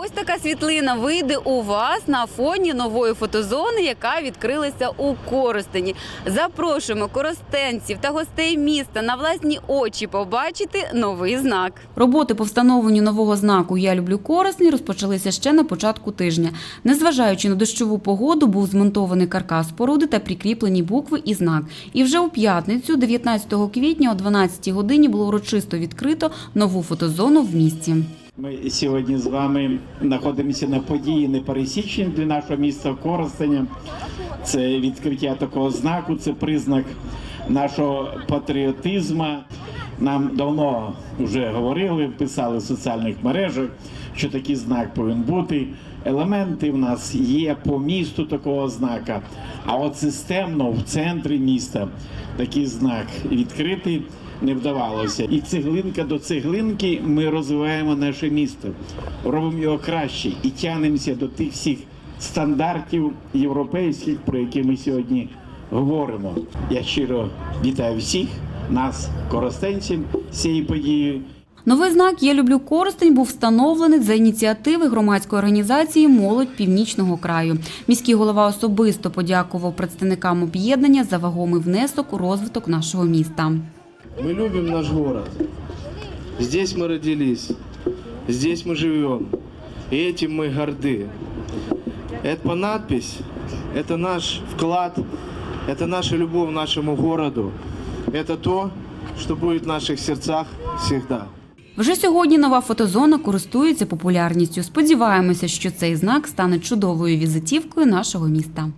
Ось така світлина вийде у вас на фоні нової фотозони, яка відкрилася у Коростені. Запрошуємо коростенців та гостей міста на власні очі побачити новий знак. Роботи по встановленню нового знаку Я люблю Коростень розпочалися ще на початку тижня. Незважаючи на дощову погоду, був змонтований каркас споруди та прикріплені букви і знак. І вже у п'ятницю, 19 квітня, о 12 годині, було урочисто відкрито нову фотозону в місті. Ми сьогодні з вами знаходимося на події непересічні для нашого міста Коростеня. Це відкриття такого знаку, це признак нашого патріотизму. Нам давно вже говорили, писали в соціальних мережах, що такий знак повинен бути. Елементи в нас є по місту такого знака. А от системно в центрі міста такий знак відкритий не вдавалося. І цеглинка до цеглинки ми розвиваємо наше місто, робимо його краще і тягнемося до тих всіх стандартів європейських, про які ми сьогодні говоримо. Я щиро вітаю всіх нас, коростенців, з цією подією. Новий знак Я люблю Коростень був встановлений за ініціативи громадської організації Молодь північного краю. Міський голова особисто подякував представникам об'єднання за вагомий внесок у розвиток нашого міста. Мы любим наш город. Здесь мы родились, здесь мы живем. И этим мы горды. Эта надпись – это наш вклад, это наша любовь к нашему городу. Это то, что будет в наших сердцах всегда. Вже сьогодні нова фотозона користується популярністю. Сподіваємося, що цей знак стане чудовою візитівкою нашого міста.